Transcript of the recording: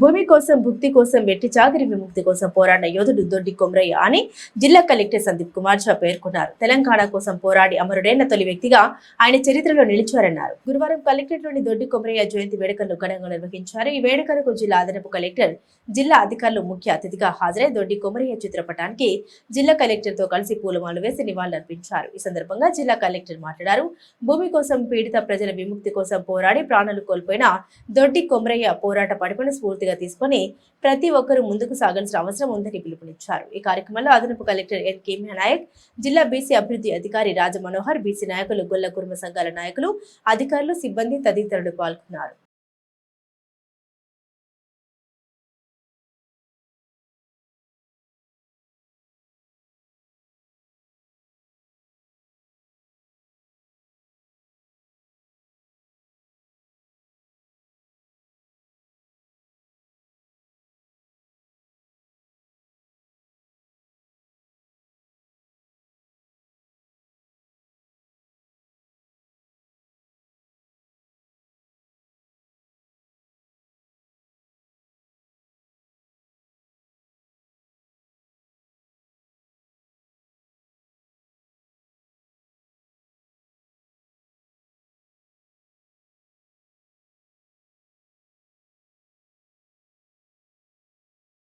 భూమి కోసం భుక్తి కోసం వెట్టి చాకరి విముక్తి కోసం పోరాడిన యోధుడు దొడ్డి కొమరయ్య అని జిల్లా కలెక్టర్ సందీప్ కుమార్ ఝా పేర్కొన్నారు. తెలంగాణ కోసం పోరాడి అమరుడైన తొలి వ్యక్తిగా ఆయన చరిత్రలో నిలిచారన్నారు. గురువారం కలెక్టరేట్లోని దొడ్డి కొమరయ్య జయంతి వేడుకలను ఘనంగా నిర్వహించారు. ఈ వేడుకలకు జిల్లా అదనపు కలెక్టర్ జిల్లా అధికారులు ముఖ్య అతిథిగా హాజరై దొడ్డి కొమరయ్య చిత్రపటానికి జిల్లా కలెక్టర్తో కలిసి పూలమాలు వేసి నివాళులర్పించారు. ఈ సందర్భంగా జిల్లా కలెక్టర్ మాట్లాడారు. భూమి కోసం పీడిత ప్రజల విముక్తి కోసం పోరాడి ప్రాణాలు కోల్పోయిన దొడ్డి కొమరయ్య పోరాట స్ఫూర్తి స్ఫూర్తిగా తీసుకొని ప్రతి ఒక్కరూ ముందుకు సాగాల్సిన అవసరం ఉందని పిలుపునిచ్చారు. ఈ కార్యక్రమంలో అదనపు కలెక్టర్ ఎన్ కేమ్యా నాయక్ జిల్లా బీసీ అభివృద్ధి అధికారి రాజమనోహర్ బీసీ నాయకులు గొల్ల కుర్మ సంఘాల నాయకులు అధికారులు సిబ్బంది తదితరులు పాల్గొన్నారు.